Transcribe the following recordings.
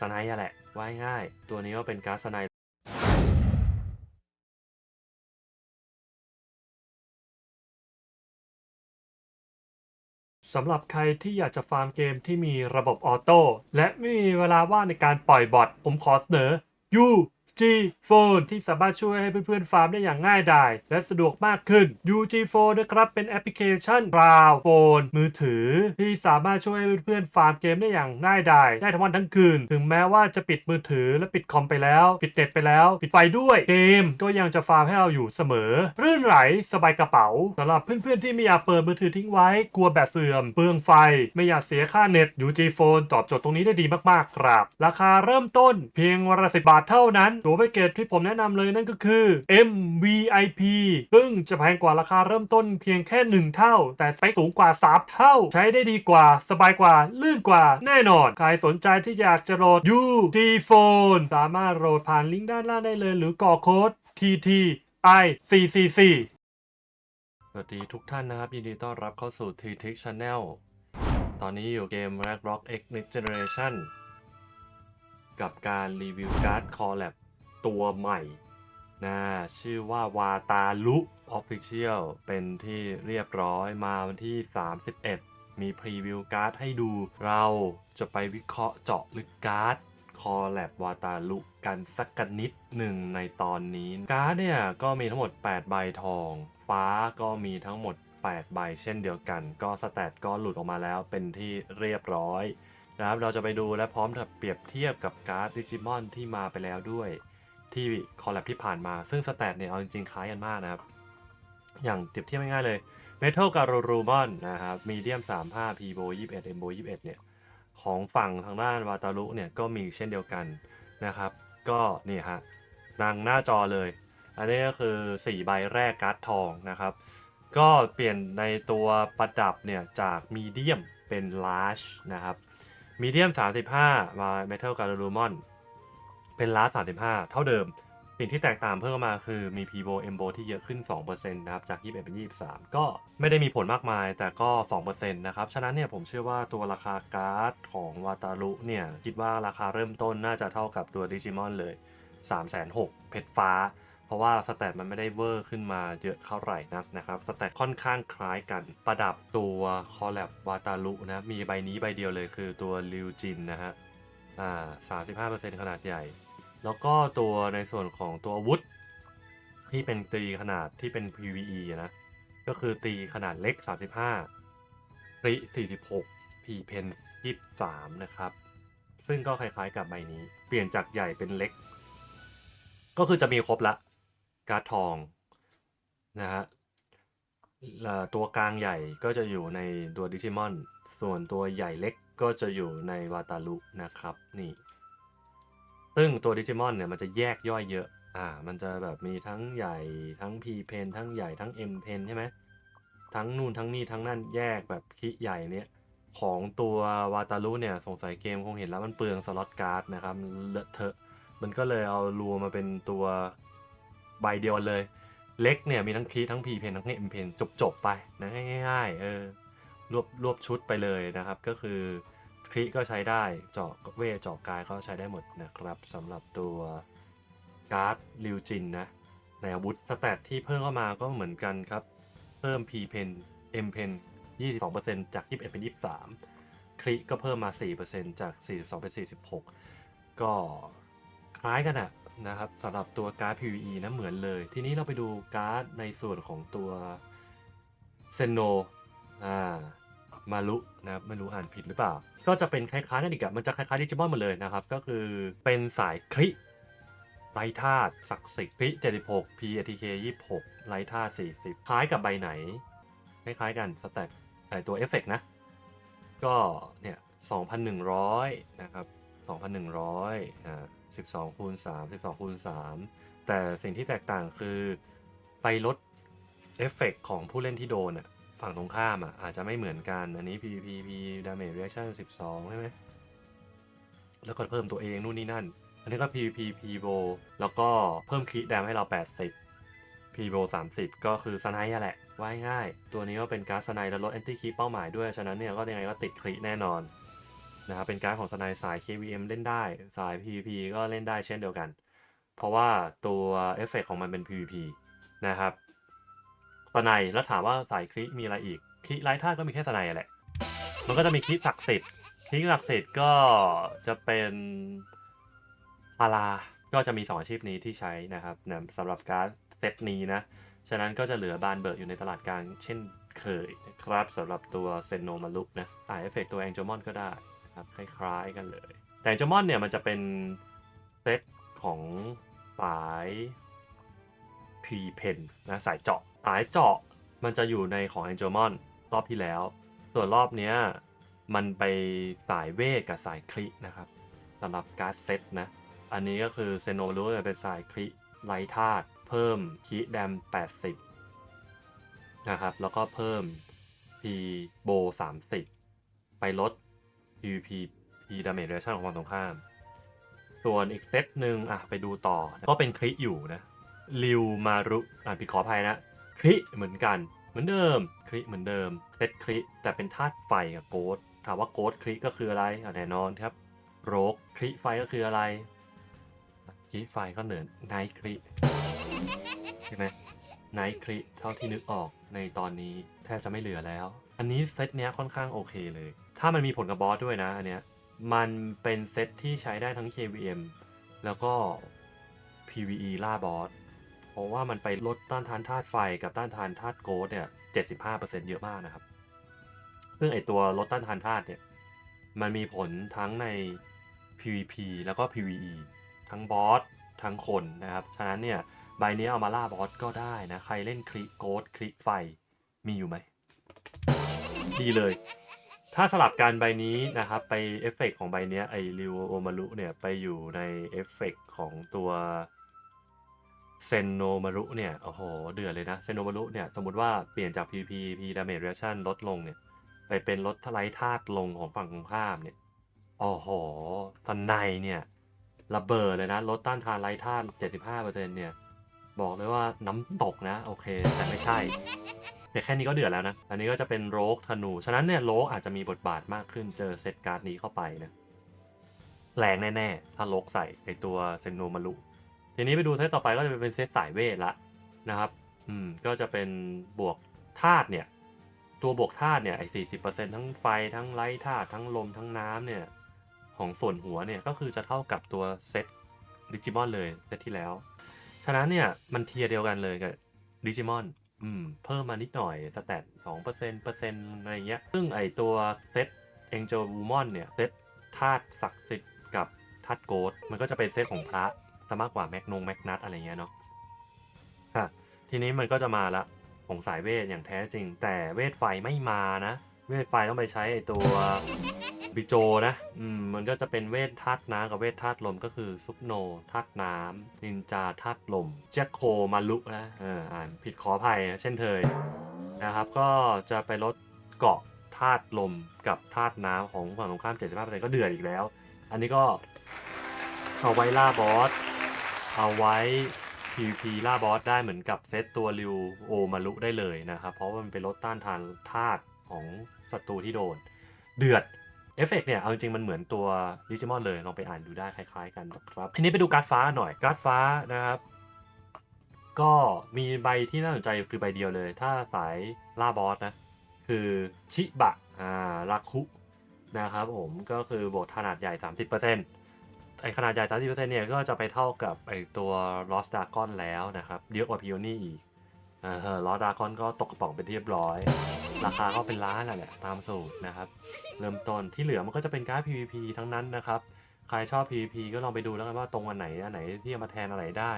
สไนด์อะแหละว่ายง่าย ตัวนี้ก็เป็นการ์สไนด์สำหรับใครที่อยากจะฟาร์มเกมที่มีระบบออโต้และไม่มีเวลาว่างในการปล่อยบอทผมขอเสนอ UG Phone ที่สามารถช่วยให้เพื่อนๆฟาร์มได้อย่างง่ายดาย และสะดวกมากขึ้น UG Phone นะครับเป็นแอปพลิเคชันราวโฟนมือถือ ที่สามารถช่วยให้เพื่อนๆฟาร์มเกมได้อย่างง่ายดายได้ทั้งวันทั้งคืน ถึงแม้ว่าจะปิดมือถือและปิดคอมไปแล้ว ปิดเน็ตไปแล้ว ปิดไฟด้วยเกมก็ยังจะฟาร์มให้เราอยู่เสมอ รื่นไหลสบายกระเป๋าสำหรับเพื่อนๆที่ไม่อยากเปิดมือถือทิ้งไว้กลัวแบตเสื่อมเปลืองไฟ ไม่อยากเสียค่าเน็ต UG Phone ตอบโจทย์ตรงนี้ได้ดีมากๆครับ ราคาเริ่มต้นเพียงวันละสิบาทเท่านั้นตัวแพ็กเกจที่ผมแนะนำเลยนั่นก็คือ MVIP ซึ่งจะแพงกว่าราคาเริ่มต้นเพียงแค่ 1 เท่า แต่สเปคสูงกว่า 3 เท่า ใช้ได้ดีกว่า สบายกว่า ลื่นกว่า แน่นอน ใครสนใจที่อยากจะโหลด UG Phone สามารถโหลดผ่านลิงก์ด้านล่างได้เลย หรือกรอกโค้ด TTICCC สวัสดีทุกท่านนะครับ ยินดีต้อนรับเข้าสู่ t t i c Channel ตอนนี้อยู่เกม r a g r o c k X Next Generation กับการรีวิวการ์ดคอลแลบ ตัวใหม่นะชื่อว่าวาตาลุ Official เป็นที่เรียบร้อยมาวันที่ 31 มีพรีวิวการ์ดให้ดู เราจะไปวิเคราะห์เจาะลึกการ์ดคอลแลบวาตาลุกันสักกันนิดหนึ่งในตอนนี้ การ์ดเนี่ยก็มีทั้งหมด 8 ใบทอง ฟ้าก็มีทั้งหมด 8 ใบเช่นเดียวกัน ก็สแตทก็หลุดออกมาแล้วเป็นที่เรียบร้อยนะครับเราจะไปดูและพร้อมเปรียบเทียบกับการ์ดดิจิมอนที่มาไปแล้วด้วย ที่คอลแลบที่ผ่านมา ซึ่งสแตทเนี่ยเอาจริงๆคล้ายกันมากนะครับ อย่างเปรียบเทียบง่ายๆเลย Metal g a r u r u m o n นะครับ Medium 35 p b o 21 m b o 21เนี่ยของฝั่งทางด้านวาตารุเนี่ยก็มีเช่นเดียวกันนะครับ ก็นี่ฮะดังหน้าจอเลย อันนี้ก็คือ 4 ใบแรกการ์ดทองนะครับ ก็เปลี่ยนในตัวประดับเนี่ยจากมีเดียมเป็น large นะครับมีเดียม35 มา Metal g a r u m o n เป็นลาส35 เท่าเดิม สิ่งที่แตกต่างเพิ่มมาคือมี p b o m b o ที่เยอะขึ้น 2%นะครับ จาก 21 เป็น 23 ก็ไม่ได้มีผลมากมายแต่ก็ 2%นะครับ ฉะนั้นเนี่ยผมเชื่อว่าตัวราคาการ์ดของวาตารุเนี่ย คิดว่าราคาเริ่มต้นน่าจะเท่ากับตัวดิจิมอนเลย 3,600เพชรฟ้า เพราะว่าสแตทมันไม่ได้เวอร์ขึ้นมาเยอะเท่าไหร่นักนะครับสแตทค่อนข้างคล้ายกันประดับตัวคอลแลบวาตาลุนะมีใบนี้ใบเดียวเลยคือตัวลิวจินนะฮะอ่า35%ขนาดใหญ่ แล้วก็ตัวในส่วนของตัวอาวุธ ที่เป็นตีขนาดที่เป็น PVE นะก็คือตีขนาดเล็ก 35ริ46 P pen 23 นะครับ ซึ่งก็คล้ายๆกับใบนี้ เปลี่ยนจากใหญ่เป็นเล็ก ก็คือจะมีครบละ การ์ดทองนะฮะตัวกลางใหญ่ก็จะอยู่ในตัวดิจิมอน ส่วนตัวใหญ่เล็กก็จะอยู่ในวาตาลุนะครับ นี่ ซึ่งตัวดิจิมอนเนี่ยมันจะแยกย่อยเยอะ อ่า มันจะแบบมีทั้งใหญ่ทั้ง P pen ทั้งใหญ่ทั้ง M pen ใช่ไหม ทั้งนู่นทั้งนี่ทั้งนั่นแยกแบบคิใหญ่เนี่ย ของตัววาตาลุเนี่ยสงสัยเกมคงเห็นแล้วมันเปลืองสล็อตการ์ดนะครับเลอะเทอะ มันก็เลยเอารวมมาเป็นตัวใบเดียวเลย เล็กเนี่ยมีทั้งคีทั้งพีเพนทั้งเอ็มเพนจบจบๆไปนะง่ายๆเออรวบรวบชุดไปเลยนะครับก็คือ คลิก็ใช้ได้เจาะเวเจาะกายก็ใช้ได้หมดนะครับสำหรับตัวการ์ดลิวจินนะในอาวุธสแตทที่เพิ่มเข้ามาก็เหมือนกันครับ เพิ่ม P pen M pen 22%จาก 21 เป็น 23คลิก็เพิ่มมา 4%จาก 42 เป็น 46 ก็คล้ายกันอะนะครับสำหรับตัวการ์ด PVE นะเหมือนเลย ทีนี้เราไปดูการ์ดในส่วนของตัวเซนโนอ่า มารุนะครับไม่รู้อ่านผิดหรือเปล่า ก็จะเป็นคล้ายๆกันอีกอะมันจะคล้ายๆดิจิมอนหมดเลยนะครับ ก็คือเป็นสายคลิไรธาตุศักดิ์สิทธิ์คลิ76 P ATK 26ไรธาตุ40 คล้ายกับใบไหน คล้ายๆกันสแต็กไอตัวเอฟเฟกนะ ก็เนี่ย2,100 นะครับ 2,100อ่า12คูณ3 12คูณ3แต่สิ่งที่แตกต่างคือไปลดเอฟเฟกของผู้เล่นที่โดนอะ ฝั่งตรงข้ามอะอาจจะไม่เหมือนกัน อันนี้ PVP P damage reaction 12 ใช่ไหม แล้วก็เพิ่มตัวเองนู่นนี่นั่น อันนี้ก็ PVP P b o แล้วก็เพิ่มคีดแดมให้เรา 80 P b o 30 ก็คือสไนด์แหละ ว่ายง่าย ตัวนี้ก็เป็นการสไนด์แล้วลดแอนตี้คีเป้าหมายด้วย ฉะนั้นเนี่ยก็ยังไงก็ติดคลิแน่นอนนะครับเป็นการของสไนสาย KVM เล่นได้ สาย PVP ก็เล่นได้เช่นเดียวกัน เพราะว่าตัวเอฟเฟกของมันเป็น PVP นะครับ ไนแล้วถามว่าสายคลิมีอะไรอีกคลิไลท์ท่าก็มีแค่สไนแหละ มันก็จะมีคลิศักดิ์สิทธิ์คลิศักดิ์สิทธิ์ก็จะเป็นพาราก็จะมีสองอาชีพนี้ที่ใช้นะครับนะสำหรับการเซตนี้นะ ฉะนั้นก็จะเหลือบานเบิร์กอยู่ในตลาดกลางเช่นเคยนะครับสำหรับตัวเซนโนมาลุกนะอ่าเอฟเฟกตัวแองเจลมอนก็ได้นะครับคล้ายๆกันเลย แต่แองเจลมอนเนี่ยมันจะเป็นเซตของสายพีเพนนะสายเจาะ สายเจาะมันจะอยู่ในของแองเจลมอนรอบที่แล้ว ส่วนรอบเนี้ยมันไปสายเวทกับสายคลินะครับสำหรับการ์ดเซตนะ อันนี้ก็คือเซโนมาลุกจะเป็นสายคลิไลท์ธาตุเพิ่มคีแดม 80 นะครับ แล้วก็เพิ่ม P โบ 30 ไปลด PVP P damage reaction ของฝั่งตรงข้าม ส่วนอีกเซตหนึ่งอะไปดูต่อ ก็เป็นคลิอยู่นะริวมารุอ่านผิดขออภัยนะ คลิเหมือนกัน เหมือนเดิมคลิเหมือนเดิมเซตคลิแต่เป็นธาตุไฟกับโกดถามว่าโกดคลิก็คืออะไรอะแน่นอนครับโรกคลิไฟก็คืออะไรคลิไฟก็เหนือนไนคลิใช่ไหมไนคลิเท่าที่นึกออกในตอนนี้แทบจะไม่เหลือแล้ว อันนี้เซตเนี้ยค่อนข้างโอเคเลย ถ้ามันมีผลกับบอสด้วยนะอันเนี้ยมันเป็นเซตที่ใช้ได้ทั้ง KVM แล้วก็ PVE ล่าบอส ราะว่ามันไปลดต้านทานธาตุไฟกับต้านทานธาตุโกดเนี่ย75%เยอะมากนะครับ ซึ่งไอตัวลดต้านทานธาตุเนี่ยมันมีผลทั้งใน PVP แล้วก็ PVE ทั้งบอสทั้งคนนะครับ ฉะนั้นเนี่ยใบนี้เอามาล่าบอสก็ได้นะ ใครเล่นคลิโกดคลิไฟมีอยู่ไหม ดีเลย ถ้าสลับกันใบนี้นะครับ ไปเอฟเฟกต์ของใบนี้ไอริวโอมารุเนี่ย ไปอยู่ในเอฟเฟกต์ของตัว เซนโนมารุเนี่ย โอ้โห เดือดเลยนะ เซนโนมารุเนี่ย สมมติว่าเปลี่ยนจาก PVP P damage reaction ลดลงเนี่ย ไปเป็นลดทลายธาตุลงของฝั่งตรงข้ามเนี่ย โอ้โหทันในเนี่ยระเบิดเลยนะ ลดต้านทานไรธาตุ75%เนี่ย บอกเลยว่าน้ำตกนะ โอเค แต่ไม่ใช่แต่แค่นี้ก็เดือดแล้วนะ อันนี้ก็จะเป็นโรกธนู ฉะนั้นเนี่ยโรกอาจจะมีบทบาทมากขึ้นเจอเซตการ์ดนี้เข้าไปนะ แรงแน่ ๆ ถ้าโรกใส่ไอตัวเซนโนมารุ ทีนี้ไปดูเซตต่อไปก็จะเป็นเซตสายเวทละนะครับ อืม ก็จะเป็นบวกธาตุเนี่ย ตัวบวกธาตุเนี่ยไอ้สี่สิบเปอร์เซ็นทั้งไฟทั้งไลท์ธาตุทั้งลมทั้งน้ำเนี่ย ของส่วนหัวเนี่ยก็คือจะเท่ากับตัวเซตดิจิมอนเลยเซตที่แล้ว ฉะนั้นเนี่ยมันเทียร์เดียวกันเลยกับดิจิมอน อืม เพิ่มมานิดหน่อยสแตทสองเปอร์เซ็นต์เปอร์เซ็นต์อะไรเงี้ย ซึ่งไอตัวเซตเอ็งเจลวูมอนเนี่ยเซตธาตุศักดิ์สิทธิ์กับธาตุโกดมันก็จะเป็นเซตของพระ ซะมากกว่าแมกนงแมกนัตอะไรเงี้ยเนาะอะทีนี้มันก็จะมาละของสายเวทอย่างแท้จริง แต่เวทไฟไม่มานะ เวทไฟต้องไปใช้ไอตัวบิโจนะอืมมันก็จะเป็นเวทธาตุน้ำกับเวทธาตุลมก็คือซุปโนธาตุน้ำนินจาธาตุลมแจ็คโคมาลุนะเอออ่านผิดขออภัยนะเช่นเคยนะครับ ก็จะไปลดเกาะธาตุลมกับธาตุน้ำของฝั่งตรงข้าม 75%ก็เดือดอีกแล้ว อันนี้ก็เอาไว้ล่าบอส เอาไว้ PVP ล่าบอสได้เหมือนกับเซตตัวริวโอมารุได้เลยนะครับ เพราะว่ามันเป็นลดต้านทานธาตุของศัตรูที่โดน เดือดเอฟเฟกเนี่ย เอาจริงมันเหมือนตัวดิจิมอนเลย ลองไปอ่านดูได้คล้ายๆกันนะครับทีนี้ไปดูการ์ดฟ้าหน่อย การ์ดฟ้านะครับ ก็มีใบที่น่าสนใจคือใบเดียวเลย ถ้าสายล่าบอสนะ คือชิบะอ่าราคุนะครับผมก็คือบทขนาดใหญ่ 30% ไอขนาดใหญ่ 30%เนี่ยก็จะไปเท่ากับไอตัว Lost Dragon แล้วนะครับเยอะกว่า Peony อีกเออ Lost Dragon ก็ตกกระป๋องเป็นที่เรียบร้อย ราคาก็เป็นล้านแหละตามสูตรนะครับ เริ่มต้นที่เหลือมันก็จะเป็นการ์ด PVP ทั้งนั้นนะครับ ใครชอบ PVP ก็ลองไปดูแล้วกันว่าตรงอันไหนอันไหนที่จะมาแทนอะไรได้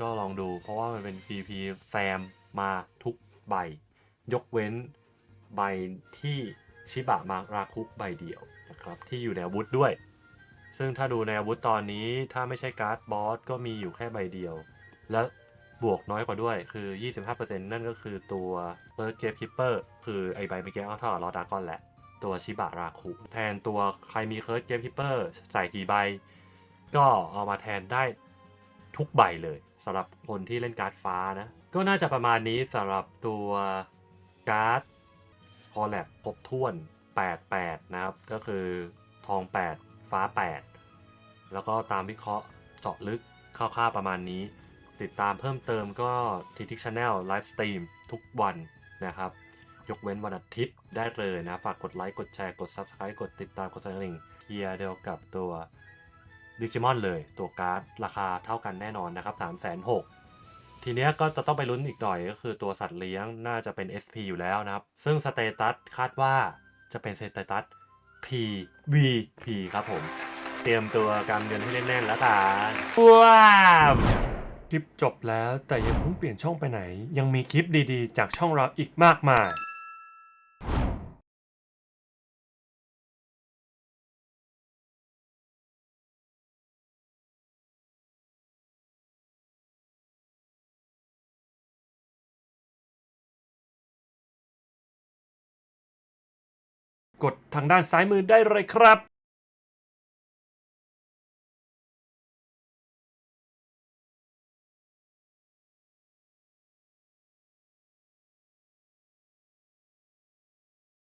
ก็ลองดูเพราะว่ามันเป็น PVP แซมมาทุกใบ ยกเว้นใบที่ชิบะมาราคุใบเดียวนะครับที่อยู่ในอาวุธด้วย ซึ่งถ้าดูในอาวุธตอนนี้ถ้าไม่ใช่การ์ดบอสก็มีอยู่แค่ใบเดียว และบวกน้อยกว่าด้วยคือ 25%นั่นก็คือตัว Bird Gatekeeper คือไอใบเมื่อกี้ก็เท่ากับลอดากอนแหละ ตัวชิบะราคุแทนตัวใครมีเคิร์ดเกมคิปเปอร์ใส่กี่ใบ ก็เอามาแทนได้ทุกใบเลยสำหรับคนที่เล่นการ์ดฟ้านะ ก็น่าจะประมาณนี้สำหรับตัวการ์ดคอลแลบครบถ้วน 88 นะครับ ก็คือทอง 8 ฟ้า 8 แล้วก็ตามวิเคราะห์เจาะลึกคร่าวๆประมาณนี้ ติดตามเพิ่มเติมก็ทีทิกชาแนลไลฟ์สตรีมทุกวันนะครับ ยกเว้นวันอาทิตย์ได้เลยนะ ฝากกดไลค์ กดแชร์ กด Subscribe กดติดตาม กดสั่นกระดิ่งเทียร์เดียวกับตัวดิจิมอนเลย ตัวการ์ดราคาเท่ากันแน่นอนนะครับ3 6 0 0 0 ทีเนี้ยก็จะต้องไปลุ้นอีกหน่อยก็คือตัวสัตว์เลี้ยงน่าจะเป็น SP อยู่แล้วนะครับ ซึ่งสเตตัสคาดว่าจะเป็นสเตตัส PVP ครับผม ตรียมตัวการเงินให้แน่นๆแล้วกันว้าวคลิปจบแล้วแต่ยังเพิ่งเปลี่ยนช่องไปไหน ยังมีคลิปดีๆ จากช่องเราอีกมากมายกดทางด้านซ้ายมือได้เลยครับ